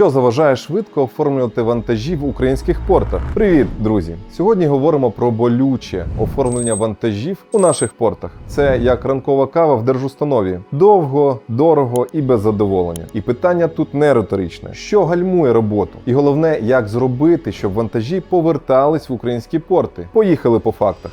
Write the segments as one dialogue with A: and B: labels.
A: що заважає швидко оформлювати вантажі в українських портах. Привіт, друзі! Сьогодні говоримо про болюче оформлення вантажів у наших портах. Це як ранкова кава в держустанові: довго, дорого і без задоволення. І питання тут не риторичне: що гальмує роботу, і головне, як зробити, щоб вантажі повертались в українські порти. Поїхали по фактах.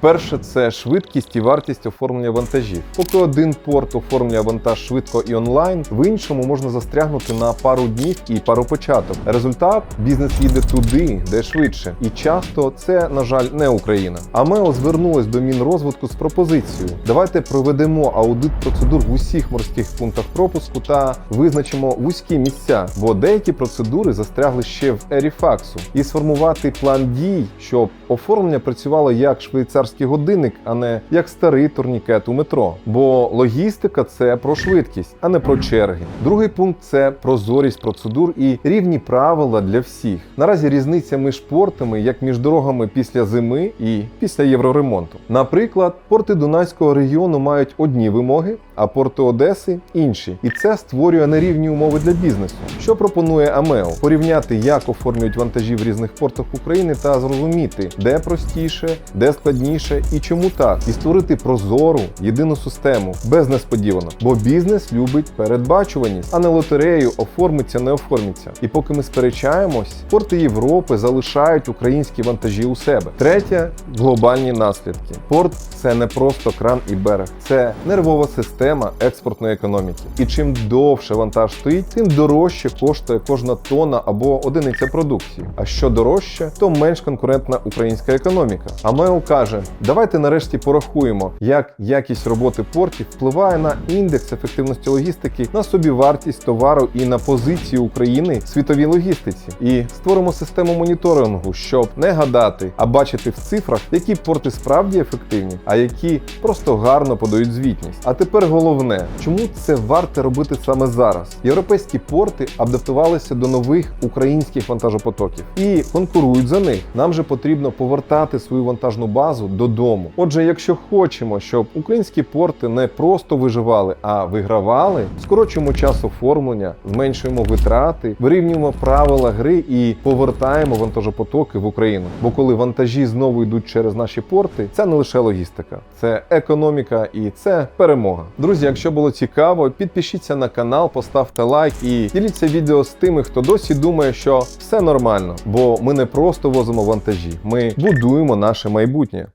A: Перше це швидкість і вартість оформлення вантажів. Поки один порт оформлює вантаж швидко і онлайн, в іншому можна застрягнути на пару днів і пару початок. Результат бізнес їде туди, де швидше. І часто це, на жаль, не Україна. Амео звернулось до Мінрозвитку з пропозицією. Давайте проведемо аудит процедур в усіх морських пунктах пропуску та визначимо вузькі місця, бо деякі процедури застрягли ще в ері факсу. І сформувати план дій, щоб оформлення працювало як швейцарський годинник, а не як старий турнікет у метро. Бо логістика це про швидкість, а не про черги. Другий пункт це прозорість процедур і рівні правила для всіх. Наразі різниця між портами, як між дорогами після зими і після євроремонту. Наприклад, порти Дунайського регіону мають одні вимоги, а порти Одеси інші. І це створює нерівні умови для бізнесу. Що пропонує Амео? Порівняти, як оформлюють вантажі в різних портах України та зрозуміти, де простіше, де складніше і чому так, і створити прозору єдину систему без несподіванок. Бо бізнес любить передбачуваність, а не лотерею оформиться, не оформиться. І поки ми сперечаємось, порти Європи залишають українські вантажі у себе. Третє глобальні наслідки. Порт це не просто кран і берег, це нервова система експортної економіки. І чим довше вантаж стоїть, тим дорожче коштує кожна тонна або одиниця продукції. А що дорожче, то менш конкурентна українська економіка. А Мео каже: давайте нарешті порахуємо, як якість роботи портів впливає на індекс ефективності логістики, на собівартість товару і на позицію України в світовій логістиці. І створимо систему моніторингу, щоб не гадати, а бачити в цифрах, які порти справді ефективні, а які просто гарно подають звітність. А тепер головне, чому це варто робити саме зараз? Європейські порти адаптувалися до нових українських вантажопотоків і конкурують за них. Нам же потрібно повертати свою вантажну базу додому. Отже, якщо хочемо, щоб українські порти не просто виживали, а вигравали, скорочуємо час оформлення, зменшуємо витрати, вирівнюємо правила гри і повертаємо вантажопотоки в Україну. Бо коли вантажі знову йдуть через наші порти, це не лише логістика, це економіка і це перемога. Друзі, якщо було цікаво, підпишіться на канал, поставте лайк і діліться відео з тими, хто досі думає, що все нормально, бо ми не просто возимо вантажі, ми будуємо наше майбутнє.